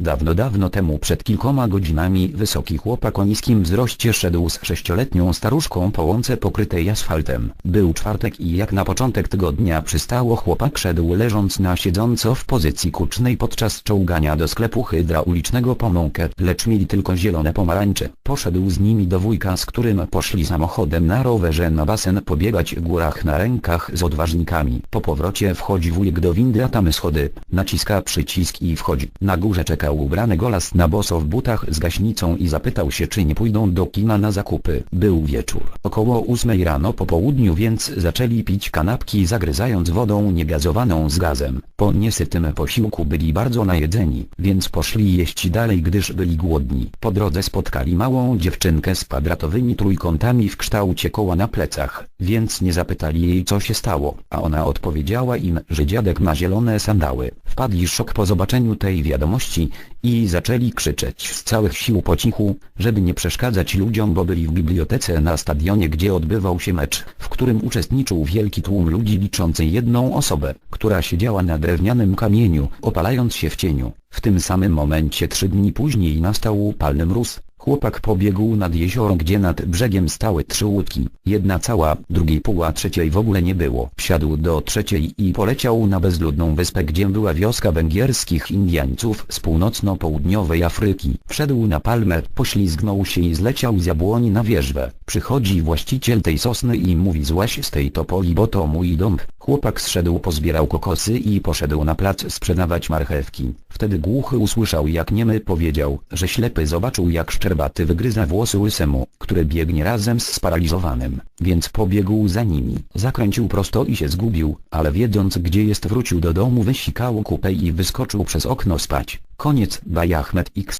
Dawno dawno temu przed kilkoma godzinami wysoki chłopak o niskim wzroście szedł z sześcioletnią staruszką po łące pokrytej asfaltem. Był czwartek i jak na początek tygodnia przystało chłopak szedł leżąc na siedząco w pozycji kucznej podczas czołgania do sklepu hydraulicznego po mąkę, lecz mieli tylko zielone pomarańcze. Poszedł z nimi do wujka z którym poszli samochodem na rowerze na basen pobiegać w górach na rękach z odważnikami. Po powrocie wchodzi wujek do windy a tam schody, naciska przycisk i wchodzi. Na górze czekał ubrany golas na boso w butach z gaśnicą i zapytał się czy nie pójdą do kina na zakupy. Był wieczór. Około ósmej rano po południu więc zaczęli pić kanapki zagryzając wodą niegazowaną z gazem. Po niesytym posiłku byli bardzo najedzeni, więc poszli jeść dalej gdyż byli głodni. Po drodze spotkali małą dziewczynkę z kwadratowymi trójkątami w kształcie koła na plecach, więc nie zapytali jej co się stało, a ona odpowiedziała im, że dziadek ma zielone sandały. Wpadli szok po zobaczeniu tej wiadomości i zaczęli krzyczeć z całych sił po cichu, żeby nie przeszkadzać ludziom bo byli w bibliotece na stadionie gdzie odbywał się mecz, w którym uczestniczył wielki tłum ludzi liczący jedną osobę, która siedziała na drewnianym kamieniu, opalając się w cieniu. W tym samym momencie trzy dni później nastał upalny mróz, Chłopak pobiegł nad jezioro gdzie nad brzegiem stały trzy łódki, jedna cała, drugiej pół a trzeciej w ogóle nie było. Wsiadł do trzeciej i poleciał na bezludną wyspę gdzie była wioska węgierskich Indiańców z północno-południowej Afryki. Wszedł na palmę, poślizgnął się i zleciał z jabłoni na wierzbę. Przychodzi właściciel tej sosny i mówi złaś z tej topoli bo to mój dom. Chłopak zszedł pozbierał kokosy i poszedł na plac sprzedawać marchewki. Wtedy głuchy usłyszał jak niemy powiedział, że ślepy zobaczył jak szczerbaty wygryza włosy łysemu, który biegnie razem z sparaliżowanym, więc pobiegł za nimi. Zakręcił prosto i się zgubił, ale wiedząc gdzie jest wrócił do domu wysikał kupę i wyskoczył przez okno spać. Koniec Bajachmet X